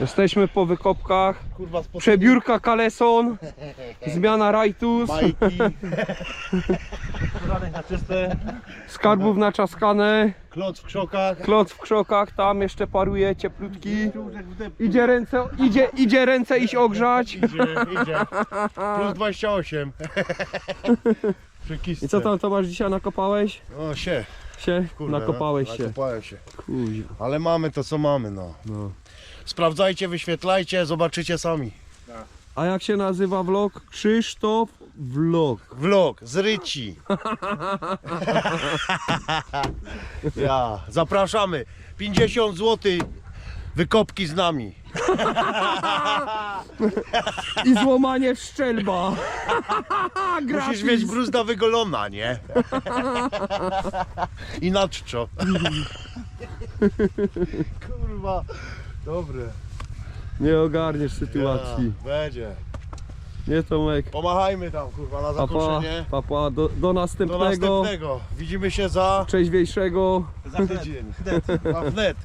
Jesteśmy po wykopkach. Kurwa. Przebiórka kaleson. Zmiana rajtus. Majki. Na czyste. Skarbów naczaskane. Kloc w krzokach. Kloc w krzokach. Tam jeszcze paruje cieplutki. Idzie ręce, idzie, idzie ręce iść ogrzać. Idzie, idzie. Plus 28. Przykiste. I co tam Tomasz dzisiaj nakopałeś? O, się. Się? Kurwa, Nakopałeś no, się. Nakopałem się. Kuźwa. Ale mamy to, co mamy, no. No. Sprawdzajcie, wyświetlajcie, zobaczycie sami. A jak się nazywa vlog? Krzysztof Vlog. Vlog z Ryci. ja, zapraszamy. 50 zł wykopki z nami. I złamanie szczelba. Gratis. Musisz mieć bruzda wygolona, nie? I na czczo. Kurwa, dobre. Nie ogarniesz sytuacji. Ja, będzie. Nie Tomek. Pomachajmy tam, kurwa, na Papa, zakończenie. papa, do, do Do następnego. następnego. Widzimy się za Trzeźwiejszego. tydzień. Za wnet.